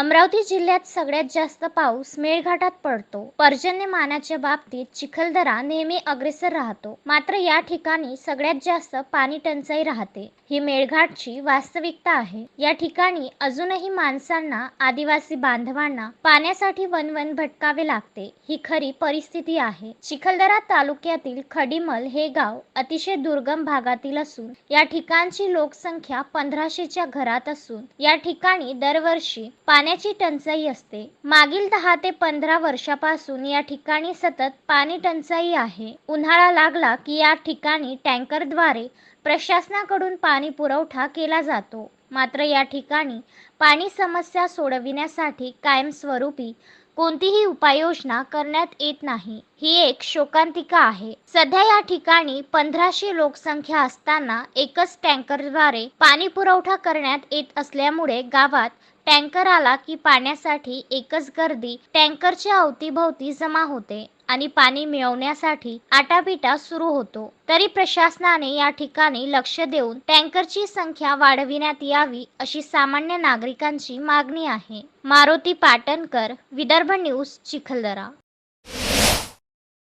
अमरावती जिल्ह्यात सगळ्यात जास्त पाऊस मेळघाटात पडतो. पर्जन्यमानाच्या बाबतीत चिखलदरा नेहमी अग्रेसर राहतो. मात्र या ठिकाणी सगळ्यात जास्त पाणी टंचाई राहते. ही मेळघाटची वास्तविकता आहे. या ठिकाणी अजूनही माणसांना आदिवासी बांधवांना पाण्यासाठी वनवन भटकावे लागते. ही खरी परिस्थिती आहे. चिखलदरा तालुक्यातील खडीमल हे गाव अतिशय दुर्गम भागातील असून या ठिकाणची लोकसंख्या पंधराशेच्या घरात असून या ठिकाणी दरवर्षी पाण्याची टंचाई असते. मागील दहा ते पंधरा वर्षापासून या ठिकाणी सतत पाणी टंचाई आहे. उन्हाळा लागला की या ठिकाणी टँकरद्वारे प्रशासनाकडून पाणी पुरवठा केला जातो. मात्र या ठिकाणी पाणी समस्या सोडविण्यासाठी कायमस्वरूपी कोणतीही उपाययोजना करण्यात येत नाही. ही एक शोकांतिका आहे. सध्या या ठिकाणी पंधराशे लोकसंख्या असताना एकच टँकरद्वारे पाणी पुरवठा करण्यात येत असल्यामुळे गावात टँकर आला की पाण्यासाठी एकच गर्दी टँकरच्या अवतीभोवती जमा होते. आणि पाणी मिळवण्यासाठी आटापिटा सुरू होतो. तरी प्रशासनाने या ठिकाणी लक्ष देऊन टँकरची संख्या वाढविण्यात यावी अशी सामान्य नागरिकांची मागणी आहे. मारुती पाटणकर विदर्भ न्यूज चिखलदरा.